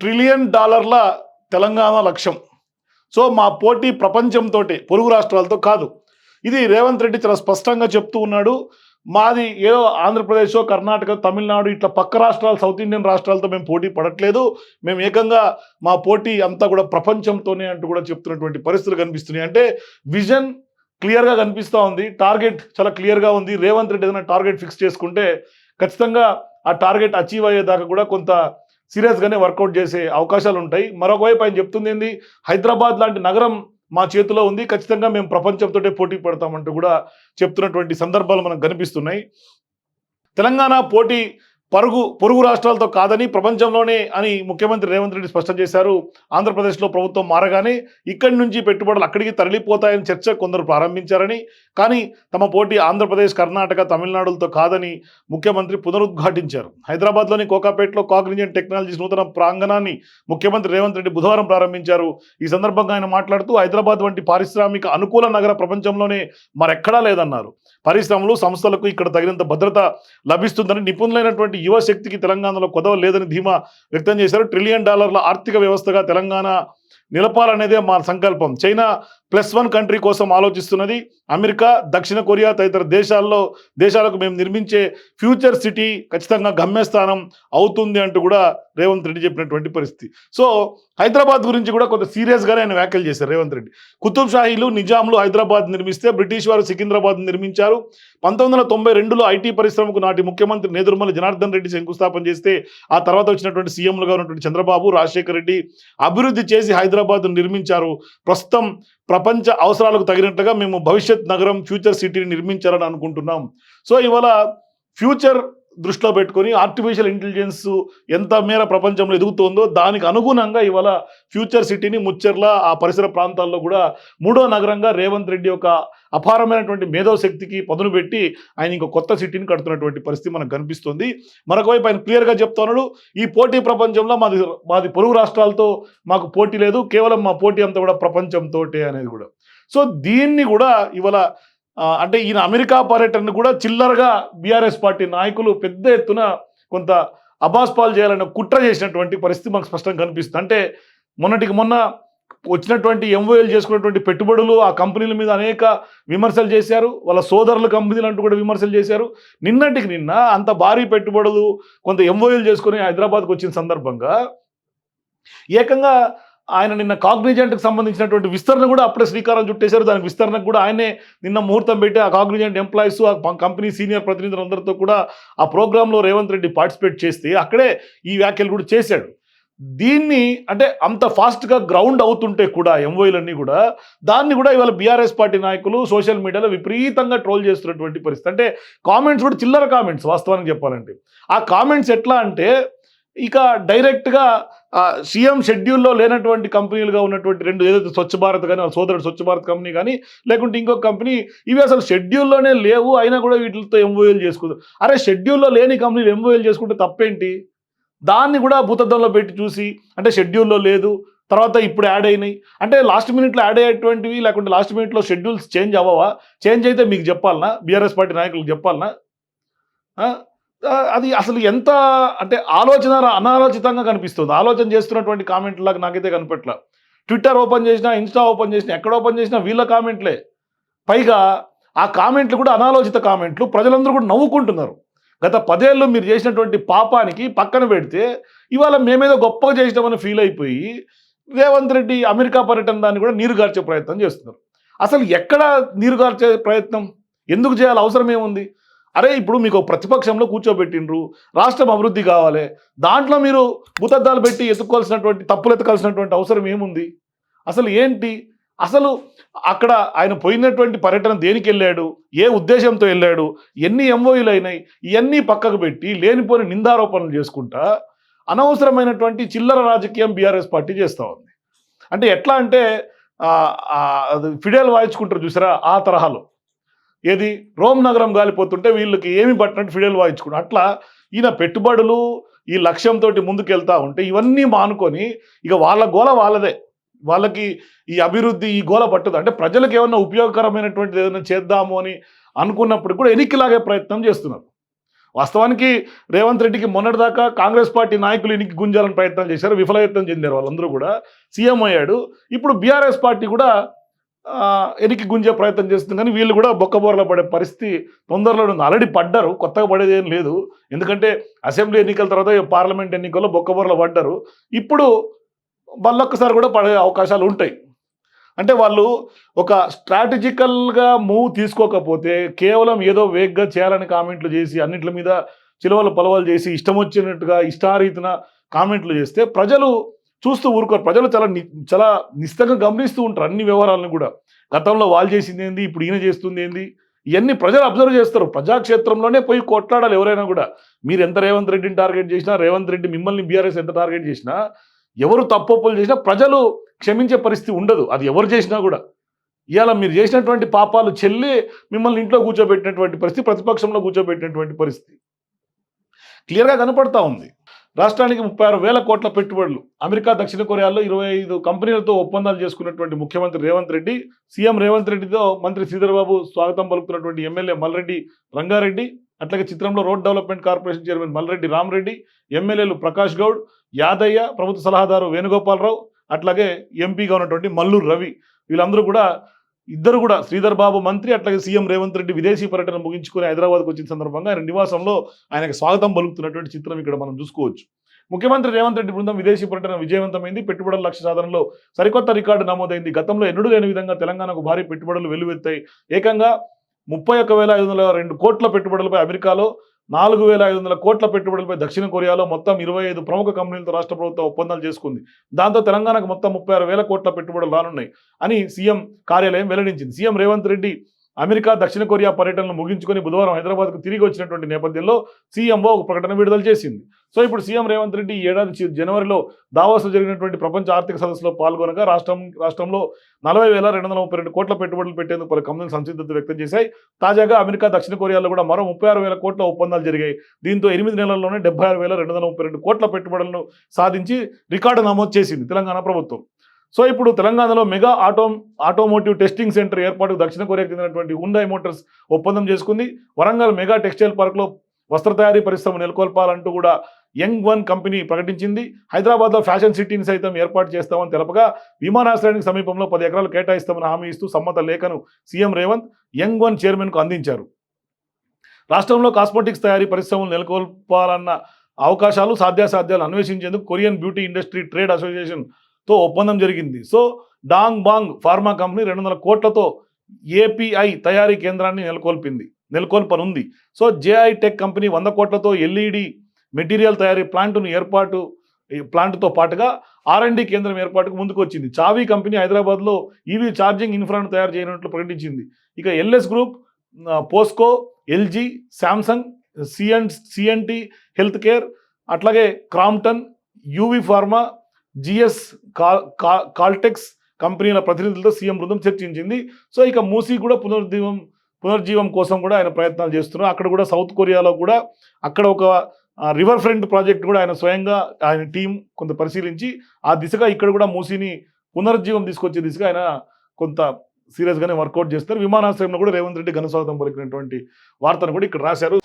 Trillion డాలర్ల తెలంగాణ లక్ష్యం. So మా పోటీ ప్రపంచంతో పొరుగు రాష్ట్రాలతో కాదు. ఇది రేవంత్ రెడ్డి చాలా స్పష్టంగా చెప్తూ ఉన్నాడు. మాది ఏదో ఆంధ్రప్రదేశ్ కర్ణాటక తమిళనాడు ఇట్లా పక్క రాష్ట్రాలు సౌత్ ఇండియన్ రాష్ట్రాలతో మేము పోటీ పడట్లేదు. మేము ఏకంగా మా పోటీ అంతా కూడా ప్రపంచంతోనే అంటూ కూడా చెప్తున్నటువంటి పరిస్థితులు కనిపిస్తున్నాయి. అంటే విజన్ క్లియర్గా కనిపిస్తూ ఉంది. టార్గెట్ చాలా క్లియర్గా ఉంది. రేవంత్ రెడ్డి ఏదైనా టార్గెట్ ఫిక్స్ చేసుకుంటే ఖచ్చితంగా ఆ టార్గెట్ అచీవ్ అయ్యేదాకా కూడా కొంత సీరియస్గానే వర్కౌట్ చేసే అవకాశాలు ఉంటాయి మరొకవైపు ఆయన చెప్తుంది ఏంది హైదరాబాద్ లాంటి నగరం మా చేతిలో ఉంది. ఖచ్చితంగా మేము ప్రపంచంతో పోటీ పడతామంటూ కూడా చెప్తున్నటువంటి సందర్భాలు మనకు కనిపిస్తున్నాయి. తెలంగాణ పోటీ పరుగు పొరుగు రాష్ట్రాలతో కాదని ప్రపంచంలోనే అని ముఖ్యమంత్రి రేవంత్ రెడ్డి స్పష్టం చేశారు. ఆంధ్రప్రదేశ్లో ప్రభుత్వం మారగానే ఇక్కడి నుంచి పెట్టుబడులు అక్కడికి తరలిపోతాయని చర్చ కొందరు ప్రారంభించారని. కానీ తమ పోటీ ఆంధ్రప్రదేశ్ కర్ణాటక తమిళనాడులతో కాదని ముఖ్యమంత్రి పునరుద్ఘాటించారు. హైదరాబాద్లోని కోకాపేటలో కాగ్నిజెంట్ టెక్నాలజీస్ నూతన ప్రాంగణాన్ని ముఖ్యమంత్రి రేవంత్ రెడ్డి బుధవారం ప్రారంభించారు. ఈ సందర్భంగా ఆయన మాట్లాడుతూ హైదరాబాద్ వంటి పారిశ్రామిక అనుకూల నగర ప్రపంచంలోనే మరెక్కడా లేదన్నారు. పరిశ్రమలు సంస్థలకు ఇక్కడ తగినంత భద్రత లభిస్తుందని నిపుణులైనటువంటి యువ శక్తికి తెలంగాణలో కొదవ లేదని ధీమా వ్యక్తం చేశారు. ట్రిలియన్ డాలర్ల ఆర్థిక వ్యవస్థగా తెలంగాణ నిలపాలనేదే మా సంకల్పం. చైనా ప్లస్ వన్ కంట్రీ కోసం ఆలోచిస్తున్నది. అమెరికా దక్షిణ కొరియా తదితర దేశాల్లో దేశాలకు మేము నిర్మించే ఫ్యూచర్ సిటీ ఖచ్చితంగా గమ్యస్థానం అవుతుంది అంటూ కూడా రేవంత్ రెడ్డి చెప్పినటువంటి పరిస్థితి. సో హైదరాబాద్ గురించి కూడా కొంత సీరియస్గానే ఆయన వ్యాఖ్యలు చేశారు రేవంత్ రెడ్డి. కుతుబ్ షాహీలు నిజాంలు హైదరాబాద్ నిర్మిస్తే బ్రిటిష్ వారు సికింద్రాబాద్ నిర్మించారు. పంతొమ్మిది వందల తొంభై రెండులో ఐటీ పరిశ్రమకు నాటి ముఖ్యమంత్రి నేదురుమల జనార్దన్ రెడ్డి శంకుస్థాపన చేస్తే ఆ తర్వాత వచ్చినటువంటి సీఎంలుగా ఉన్నటువంటి చంద్రబాబు రాజశేఖర రెడ్డి అభివృద్ధి చేసి హైదరాబాద్ నిర్మించారు. ప్రస్తుతం ప్రపంచ అవసరాలకు తగినట్టుగా మేము భవిష్యత్ నగరం ఫ్యూచర్ సిటీని నిర్మించాలని అనుకుంటున్నాం. సో ఇవాళ ఫ్యూచర్ దృష్టిలో పెట్టుకొని ఆర్టిఫిషియల్ ఇంటెలిజెన్స్ ఎంత మేర ప్రపంచంలో ఎదుగుతుందో దానికి అనుగుణంగా ఇవాళ ఫ్యూచర్ సిటీని ముచ్చర్ల ఆ పరిసర ప్రాంతాల్లో కూడా మూడో నగరంగా రేవంత్ రెడ్డి యొక్క అపారమైనటువంటి మేధోశక్తికి పదును పెట్టి ఆయన ఇంకో కొత్త సిటీని కడుతున్నటువంటి పరిస్థితి మనకు కనిపిస్తుంది. మరొక వైపు ఆయన క్లియర్గా చెప్తున్నాడు ఈ పోటీ ప్రపంచంలో మాది మాది పొరుగు రాష్ట్రాలతో మాకు పోటీ లేదు కేవలం మా పోటీ అంతా కూడా ప్రపంచంతోటే అనేది కూడా. సో దీన్ని కూడా ఇవాళ అంటే ఈయన అమెరికా పర్యటనను కూడా చిల్లరగా బీఆర్ఎస్ పార్టీ నాయకులు పెద్ద ఎత్తున కొంత అబాస్పాలు చేయాలని కుట్ర చేసినటువంటి పరిస్థితి మాకు స్పష్టంగా కనిపిస్తుంది. అంటే మొన్నటికి మొన్న వచ్చినటువంటి ఎంఓఎల్ చేసుకున్నటువంటి పెట్టుబడులు ఆ కంపెనీల మీద అనేక విమర్శలు చేశారు. వాళ్ళ సోదరుల కంపెనీలు అంటూ కూడా విమర్శలు చేశారు. నిన్నటికి నిన్న అంత భారీ పెట్టుబడులు కొంత ఎంఓఎల్ చేసుకుని హైదరాబాద్కు వచ్చిన సందర్భంగా ఏకంగా ఆయన నిన్న కాగ్నిజెంట్కి సంబంధించినటువంటి విస్తరణ కూడా అప్పుడే శ్రీకారం చుట్టేశారు. దానికి విస్తరణకు కూడా ఆయనే నిన్న ముహూర్తం పెట్టి ఆ కాగ్నిజెంట్ ఎంప్లాయీస్ ఆ కంపెనీ సీనియర్ ప్రతినిధులందరితో కూడా ఆ ప్రోగ్రాంలో రేవంత్ రెడ్డి పార్టిసిపేట్ చేస్తే అక్కడే ఈ వ్యాఖ్యలు కూడా చేశాడు. దీన్ని అంటే అంత ఫాస్ట్గా గ్రౌండ్ అవుతుంటే కూడా ఎంఓఈలన్నీ కూడా దాన్ని కూడా ఇవాళ బీఆర్ఎస్ పార్టీ నాయకులు సోషల్ మీడియాలో విపరీతంగా ట్రోల్ చేస్తున్నటువంటి పరిస్థితి. అంటే కామెంట్స్ కూడా చిల్లర కామెంట్స్ వాస్తవానికి చెప్పాలంటే. ఆ కామెంట్స్ ఎట్లా అంటే ఇక డైరెక్ట్గా సీఎం షెడ్యూల్లో లేనటువంటి కంపెనీలుగా ఉన్నటువంటి రెండు ఏదైతే స్వచ్ఛ భారత్ కానీ వాళ్ళ సోదరుడు స్వచ్ఛ భారత్ కంపెనీ కానీ లేకుంటే ఇంకొక కంపెనీ ఇవి అసలు షెడ్యూల్లోనే లేవు అయినా కూడా వీటితో ఎంఓఎల్ చేసుకుంటారు అరే షెడ్యూల్లో లేని కంపెనీలు ఎంఓఎల్ చేసుకుంటే తప్పేంటి? దాన్ని కూడా భూతద్దంలో పెట్టి చూసి అంటే షెడ్యూల్లో లేదు తర్వాత ఇప్పుడు యాడ్ అయినాయి. అంటే లాస్ట్ మినిట్లో యాడ్ అయ్యేటువంటివి లేకుంటే లాస్ట్ మినిట్లో షెడ్యూల్స్ చేంజ్ అవ్వవా? చేంజ్ అయితే మీకు చెప్పాలనా? బీఆర్ఎస్ పార్టీ నాయకులకు చెప్పాలనా? అది అసలు ఎంత అంటే ఆలోచన అనాలోచితంగా కనిపిస్తుంది. ఆలోచన చేస్తున్నటువంటి కామెంట్లాగా నాకైతే కనిపెట్ల ట్విట్టర్ ఓపెన్ చేసినా ఇన్స్టా ఓపెన్ చేసినా ఎక్కడ ఓపెన్ చేసినా వీళ్ళ కామెంట్లే పైగా ఆ కామెంట్లు కూడా అనాలోచిత కామెంట్లు ప్రజలందరూ కూడా నవ్వుకుంటున్నారు. గత పదేళ్ళు మీరు చేసినటువంటి పాపానికి పక్కన పెడితే ఇవాళ మేమేదో గొప్పగా చేసినామని ఫీల్ అయిపోయి రేవంత్ రెడ్డి అమెరికా పర్యటన దాన్ని కూడా నీరు గార్చే ప్రయత్నం చేస్తున్నారు. అసలు ఎక్కడ నీరు గార్చే ప్రయత్నం? ఎందుకు చేయాలి? అవసరం ఏముంది? అరే ఇప్పుడు మీకు ప్రతిపక్షంలో కూర్చోబెట్టిండ్రు రాష్ట్రం అభివృద్ధి కావాలి దాంట్లో మీరు భూతద్దాలు పెట్టి ఎత్తుకోవాల్సినటువంటి తప్పులు ఎత్తుకోవాల్సినటువంటి అవసరం ఏముంది? అసలు ఏంటి? అసలు అక్కడ ఆయన పోయినటువంటి పర్యటన దేనికి వెళ్ళాడు? ఏ ఉద్దేశంతో వెళ్ళాడు? ఎన్ని ఎంఓయులు అయినాయి? ఇవన్నీ పక్కకు పెట్టి లేనిపోని నిందారోపణలు చేసుకుంటా అనవసరమైనటువంటి చిల్లర రాజకీయం బీఆర్ఎస్ పార్టీ చేస్తూ ఉంది. అంటే ఎట్లా అంటే ఫిడేలు అది వాయించుకుంటారు చూసారా? ఆ తరహాలో. ఏది? రోమ్ నగరం గాలిపోతుంటే వీళ్ళకి ఏమి పట్టినట్టు ఫిడేలు వాయించుకుంటారు అట్లా ఈయన పెట్టుబడులు ఈ లక్ష్యంతో ముందుకెళ్తా ఉంటే ఇవన్నీ మానుకొని ఇక వాళ్ళ గోల వాళ్ళదే. వాళ్ళకి ఈ అభివృద్ధి ఈ గోల పట్టదు. అంటే ప్రజలకు ఏమన్నా ఉపయోగకరమైనటువంటిది ఏదైనా చేద్దాము అని అనుకున్నప్పుడు కూడా ఎనికిలాగే ప్రయత్నం చేస్తున్నారు. వాస్తవానికి రేవంత్ రెడ్డికి మొన్నటిదాకా కాంగ్రెస్ పార్టీ నాయకులు ఇనికి గుంజాలని ప్రయత్నం చేశారు. విఫలయత్నం చెందారు వాళ్ళందరూ కూడా. సీఎం అయ్యాడు. ఇప్పుడు బీఆర్ఎస్ పార్టీ కూడా ఎనికి గుంజే ప్రయత్నం చేస్తుంది. కానీ వీళ్ళు కూడా బొక్కబోరలో పడే పరిస్థితి తొందరలో ఉంది. ఆల్రెడీ పడ్డారు. కొత్తగా పడేది ఏం లేదు. ఎందుకంటే అసెంబ్లీ ఎన్నికల తర్వాత పార్లమెంట్ ఎన్నికల్లో బొక్కబోరలో పడ్డారు. ఇప్పుడు మళ్ళొక్కసారి కూడా పడే అవకాశాలు ఉంటాయి. అంటే వాళ్ళు ఒక స్ట్రాటజికల్గా మూవ్ తీసుకోకపోతే కేవలం ఏదో వేగ్గా చేయాలని కామెంట్లు చేసి అన్నింటి మీద చిలువలు పొలవలు చేసి ఇష్టం వచ్చినట్టుగా ఇష్టారీతిన కామెంట్లు చేస్తే ప్రజలు చూస్తూ ఊరుకోరు. ప్రజలు చాలా ని చాలా నిశ్చితంగా గమనిస్తూ ఉంటారు అన్ని వ్యవహారాలను కూడా. గతంలో వాళ్ళు చేసింది ఏంది ఇప్పుడు ఈయన చేస్తుంది ఏంది ఇవన్నీ ప్రజలు అబ్జర్వ్ చేస్తారు. ప్రజాక్షేత్రంలోనే పోయి కొట్లాడాలి ఎవరైనా కూడా. మీరు ఎంత రేవంత్ రెడ్డిని టార్గెట్ చేసినా రేవంత్ రెడ్డి మిమ్మల్ని బీఆర్ఎస్ ఎంత టార్గెట్ చేసినా ఎవరు తప్పొప్పులు చేసినా ప్రజలు క్షమించే పరిస్థితి ఉండదు. అది ఎవరు చేసినా కూడా. ఇవాళ మీరు చేసినటువంటి పాపాలు చెల్లి మిమ్మల్ని ఇంట్లో కూర్చోబెట్టినటువంటి పరిస్థితి ప్రతిపక్షంలో కూర్చోబెట్టినటువంటి పరిస్థితి. క్లియర్గా కనపడతా ఉంది. రాష్ట్రానికి ముప్పై ఆరు వేల కోట్ల పెట్టుబడులు. అమెరికా దక్షిణ కొరియాలో ఇరవై ఐదు కంపెనీలతో ఒప్పందాలు చేసుకున్నటువంటి ముఖ్యమంత్రి రేవంత్ రెడ్డి సీఎం రేవంత్ రెడ్డితో మంత్రి శ్రీధర్బాబు స్వాగతం పలుకుతున్నటువంటి ఎమ్మెల్యే మల్రెడ్డి రంగారెడ్డి అట్లాగే చిత్రంలో road development corporation chairman Malreddy Ramareddy ఎమ్మెల్యేలు ప్రకాష్ గౌడ్ యాదయ్య ప్రభుత్వ సలహాదారు వేణుగోపాలరావు అట్లాగే ఎంపీగా ఉన్నటువంటి మల్లూరు రవి. వీళ్ళందరూ కూడా ఇద్దరు కూడా శ్రీధర్ బాబు మంత్రి అట్లాగే సీఎం రేవంత్ రెడ్డి విదేశీ పర్యటన ముగించుకుని హైదరాబాద్కు వచ్చిన సందర్భంగా ఆయన నివాసంలో ఆయనకు స్వాగతం పలుకుతున్నటువంటి చిత్రం ఇక్కడ మనం చూసుకోవచ్చు. ముఖ్యమంత్రి రేవంత్ రెడ్డి బృందం విదేశీ పర్యటన విజయవంతమైంది. పెట్టుబడుల లక్ష్య సాధనలో సరికొత్త రికార్డు నమోదైంది. గతంలో ఎన్నడూ లేని విధంగా తెలంగాణకు భారీ పెట్టుబడులు వెల్లువెత్తాయి. ఏకంగా ముప్పై ఐదు వందల రెండు కోట్ల పెట్టుబడులపై అమెరికాలో నాలుగు వేల ఐదు వందల కోట్ల పెట్టుబడులపై దక్షిణ కొరియాలో మొత్తం ఇరవై ఐదు ప్రముఖ కంపెనీలతో రాష్ట్ర ప్రభుత్వం ఒప్పందాలు చేసుకుంది. దాంతో తెలంగాణకు మొత్తం ముప్పై ఆరు వేల కోట్ల పెట్టుబడులు రానున్నాయి అని సీఎం కార్యాలయం వెల్లడించింది. సీఎం రేవంత్ రెడ్డి అమెరికా దక్షిణ కొరియా పర్యటనను ముగించుకొని బుధవారం హైదరాబాద్కు తిరిగి వచ్చినటువంటి నేపథ్యంలో సీఎంఓ ఒక ప్రకటన విడుదల చేసింది. సో ఇప్పుడు సీఎం రేవంత్ రెడ్డి ఈ ఏడాది జనవరిలో దావోస్లో జరిగినటువంటి ప్రపంచ ఆర్థిక సదస్సులో పాల్గొనగా రాష్ట్రం రాష్ట్రంలో నలభై వేల రెండు వందల ముప్పై రెండు కోట్ల పెట్టుబడులు పెట్టేందుకు పలు కంపెనీలు సంసిద్ధత వ్యక్తం చేశాయి. తాజాగా అమెరికా దక్షిణ కొరియాలో కూడా మరో ముప్పై ఆరు వేల కోట్ల ఒప్పందాలు జరిగాయి. దీంతో ఎనిమిది నెలల్లోనే డెబ్బై ఆరు వేల రెండు వందల ముప్పై రెండు కోట్ల పెట్టుబడులను సాధించి రికార్డు నమోదు చేసింది తెలంగాణ ప్రభుత్వం. సో ఇప్పుడు తెలంగాణలో mega auto automotive testing centre ఏర్పాటుకు దక్షిణ కొరియాకు చెందినటువంటి హుండాయ్ మోటార్స్ ఒప్పందం చేసుకుంది. వరంగల్ మెగా టెక్స్టైల్ పార్క్లో వస్త్ర తయారీ పరిశ్రమ నెలకొల్పాలంటూ కూడా యంగ్ వన్ కంపెనీ ప్రకటించింది. హైదరాబాద్లో ఫ్యాషన్ సిటీని సైతం ఏర్పాటు చేస్తామని తెలపగా విమానాశ్రయానికి సమీపంలో పది ఎకరాలు కేటాయిస్తామని హామీ ఇస్తూ సమ్మత లేఖను సీఎం రేవంత్ యంగ్ వన్ చైర్మన్కు అందించారు. రాష్ట్రంలో కాస్మెటిక్స్ తయారీ పరిశ్రమలు నెలకొల్పాలన్న అవకాశాలు సాధ్యాసాధ్యాలు అన్వేషించేందుకు Korean beauty industry trade association తో ఒప్పందం జరిగింది. So Dong Bang pharma company రెండు వందల కోట్లతో ఏపీఐ తయారీ కేంద్రాన్ని నెలకొల్పింది. నెలకొల్పనుంది. సో జేఐ టెక్ కంపెనీ వంద కోట్లతో ఎల్ఈడి మెటీరియల్ తయారీ ప్లాంట్ను ఏర్పాటు ఈ ప్లాంట్తో పాటుగా ఆర్ఎండి కేంద్రం ఏర్పాటుకు ముందుకు వచ్చింది చావీ కంపెనీ హైదరాబాద్లో ఈవీ ఛార్జింగ్ ఇన్ఫ్రాను తయారు చేయనున్నట్లు ప్రకటించింది. ఇక LS group POSCO LG Samsung CN CNT health care అట్లాగే Crompton UV pharma GS Cal కా- కాల్టెక్స్ కంపెనీల ప్రతినిధులతో సీఎం బృందం చర్చించింది. సో ఇక మూసీ కూడా పునరుజ్జీవం పునర్జీవం కోసం కూడా ఆయన ప్రయత్నాలు చేస్తున్నారు. అక్కడ కూడా సౌత్ కొరియాలో కూడా అక్కడ ఒక రివర్ ఫ్రంట్ ప్రాజెక్ట్ కూడా ఆయన స్వయంగా ఆయన టీం కొంత పరిశీలించి ఆ దిశగా ఇక్కడ కూడా మూసీని పునరుజ్జీవం తీసుకొచ్చే దిశగా ఆయన కొంత సీరియస్గానే వర్కౌట్ చేస్తారు. విమానాశ్రయంలో కూడా రేవంత్ రెడ్డి ఘనస్వాగతం పలికినటువంటి వార్తను కూడా ఇక్కడ రాశారు.